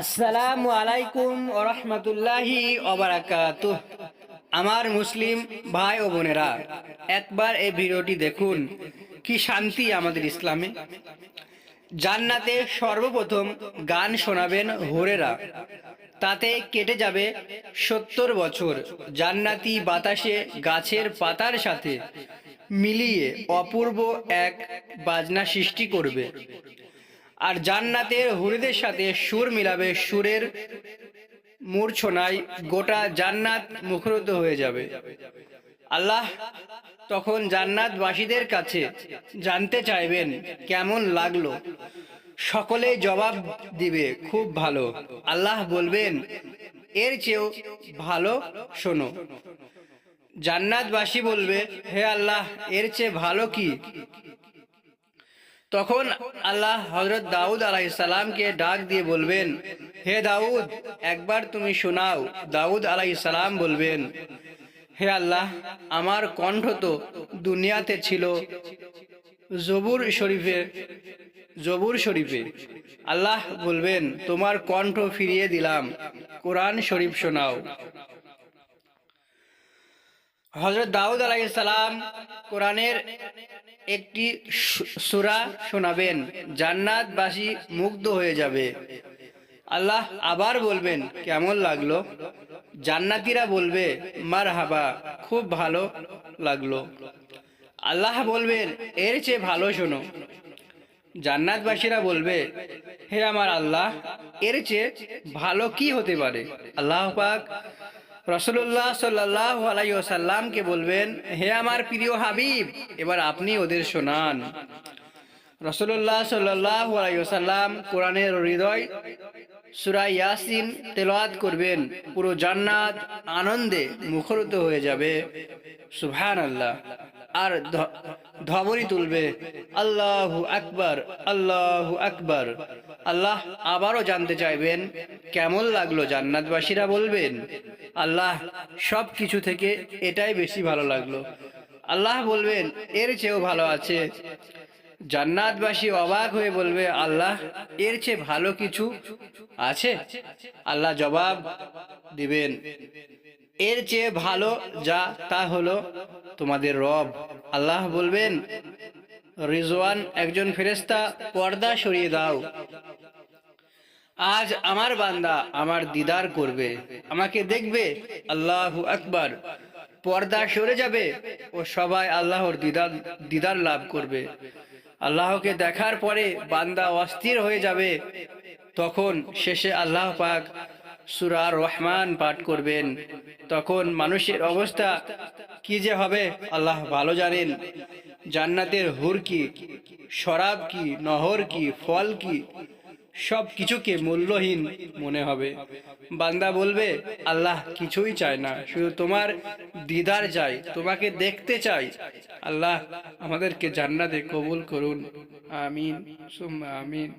আসসালামু আলাইকুম ওরহমতুল্লাহি ওবারাকাত আমার মুসলিম ভাই ও বোনেরা, একবার এই ভিডিওটি দেখুন, কি শান্তি আমাদের ইসলামে। জান্নাতে সর্বপ্রথম গান শোনাবেন হোরেরা, তাতে কেটে যাবে সত্তর বছর জান্নাতি বাতাসে গাছের পাতার সাথে মিলিয়ে অপূর্ব এক বাজনা সৃষ্টি করবে। আর জান্নাতের হুরিদের সাথে সুর মিলাবে, সুরের মূর্ছনায় গোটা জান্নাত মুখরিত হয়ে যাবে। আল্লাহ তখন জান্নাতবাসীদের কাছে জানতে চাইবেন, কেমন লাগল? সকলে জবাব দিবে, খুব ভালো। আল্লাহ বলবেন, এর চেয়েও ভালো শোনো। জান্নাতবাসী বলবে, হে আল্লাহ, এর চেয়ে ভালো কি? তখন আল্লাহ হজরত দাউদ আলাইসালামকে ডাক দিয়ে বলবেন, হে দাউদ, একবার তুমি শোনাও। দাউদ আলাইসালাম বলবেন, হে আল্লাহ, আমার কণ্ঠ তো দুনিয়াতে ছিল, জবুর শরীফে জবুর শরীফে। আল্লাহ বলবেন, তোমার কণ্ঠ ফিরিয়ে দিলাম। কোরআন শরীফ শোনাও। হজরত দাউদ আলাইসালাম কোরআনের একটি সুরা শোনাবেন। জান্নাতবাসী মুগ্ধ হয়ে যাবে। আল্লাহ আবার বলবেন, কেমন লাগল? জান্নাতিরা বলবে মার হাবা খুব ভালো লাগল। আল্লাহ বলবেন, এর চেয়ে ভালো শোনো। জান্নাতবাসীরা বলবে, হে আমার আল্লাহ, এর চেয়ে ভালো কি হতে পারে? আল্লাহ পাক রসুল্লাহ সাল্লাহ আলাইসাল্লামকে বলবেন, হে আমার প্রিয় হাবিব, এবার আপনি ওদের শোনান। রসুল্লাহ সাল্লাহ আলাইসাল্লাম কোরআনের হৃদয় সুরা ইয়াসিন তেলাওয়াত করবেন, পুরো জান্নাত আনন্দে মুখরিত হয়ে যাবে। সুবহান আল্লাহ আর ধবরি তুলবে, আল্লাহ আকবার আল্লাহ আকবার। আল্লাহ আবারও জানতে চাইবেন, কেমন লাগল জান্নাতবাসীরা বলবেন? আল্লাহ সব কিছু থেকে এটাই বেশি ভালো লাগল। আল্লাহ বলবেন, এর চেয়েও ভালো আছে। জান্নাতবাসী অবাক হয়ে বলবে, আল্লাহ, এর চেয়ে ভালো কিছু আছে? আল্লাহ জবাব দিবেন, এর চেয়ে ভালো যা তা হলো তোমাদের রব। আল্লাহ বলবেন, রিজওয়ান, একজন ফেরেস্তা পর্দা সরিয়ে দাও। আজ আমার বান্দা আমার দিদার করবে। আমাকে দেখবে, আল্লাহ আকবার। পর্দা সরে যাবে ও সবাই আল্লাহর দিদার দিদার লাভ করবে। আল্লাহকে দেখার পরে বান্দা অস্থির হয়ে যাবে। তখন শেষে আল্লাহ পাক সুরার রহমান পাঠ করবেন। তখন মানুষের অবস্থা কি যে হবে আল্লাহ ভালো জানেন। জান্নাতের হুর কি, শরাব কি, নহর কি, ফল কি সব কিছুকে মূল্যহীন মনে হবে। বান্দা বলবে, আল্লাহ কিছুই চায় না, শুধু তোমার দিদার চাই, তোমাকে দেখতে চাই। আল্লাহ আমাদেরকে জান্নাতে কবুল করুন। আমিন। সুম্মা আমিন।